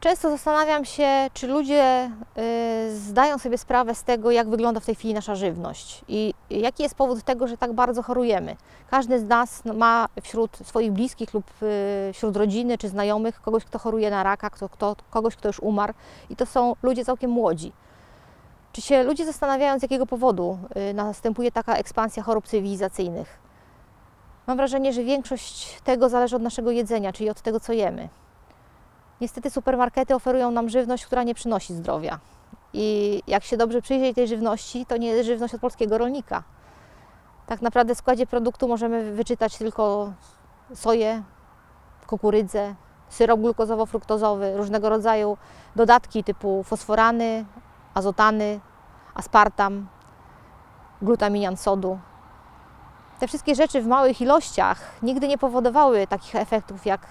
Często zastanawiam się, czy ludzie y, zdają sobie sprawę z tego, jak wygląda w tej chwili nasza żywność i jaki jest powód tego, że tak bardzo chorujemy. Każdy z nas ma wśród swoich bliskich lub y, wśród rodziny czy znajomych kogoś, kto choruje na raka, kto, kto, kogoś, kto już umarł i to są ludzie całkiem młodzi. Czy się ludzie zastanawiają, z jakiego powodu y, następuje taka ekspansja chorób cywilizacyjnych? Mam wrażenie, że większość tego zależy od naszego jedzenia, czyli od tego, co jemy. Niestety supermarkety oferują nam żywność, która nie przynosi zdrowia. I jak się dobrze przyjrzeć tej żywności, to nie jest żywność od polskiego rolnika. Tak naprawdę w składzie produktu możemy wyczytać tylko soję, kukurydzę, syrop glukozowo-fruktozowy, różnego rodzaju dodatki typu fosforany, azotany, aspartam, glutaminian sodu. Te wszystkie rzeczy w małych ilościach nigdy nie powodowały takich efektów jak y,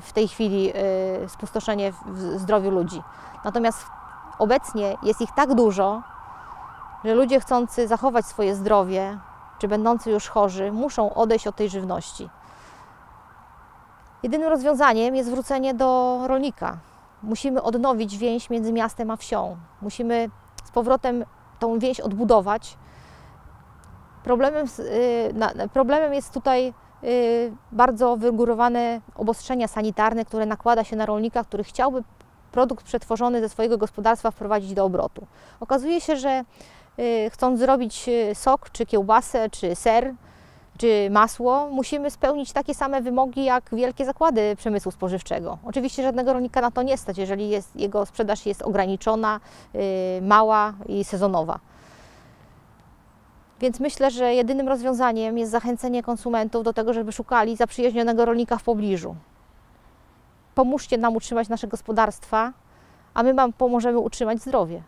w tej chwili y, spustoszenie w zdrowiu ludzi. Natomiast obecnie jest ich tak dużo, że ludzie chcący zachować swoje zdrowie, czy będący już chorzy, muszą odejść od tej żywności. Jedynym rozwiązaniem jest wrócenie do rolnika. Musimy odnowić więź między miastem a wsią. Musimy z powrotem tą więź odbudować. Problemem, y, problemem jest tutaj y, bardzo wygórowane obostrzenia sanitarne, które nakłada się na rolnika, który chciałby produkt przetworzony ze swojego gospodarstwa wprowadzić do obrotu. Okazuje się, że y, chcąc zrobić sok, czy kiełbasę, czy ser, czy masło, musimy spełnić takie same wymogi jak wielkie zakłady przemysłu spożywczego. Oczywiście żadnego rolnika na to nie stać, jeżeli jest, jego sprzedaż jest ograniczona, mała i sezonowa. Więc myślę, że jedynym rozwiązaniem jest zachęcenie konsumentów do tego, żeby szukali zaprzyjaźnionego rolnika w pobliżu. Pomóżcie nam utrzymać nasze gospodarstwa, a my Wam pomożemy utrzymać zdrowie.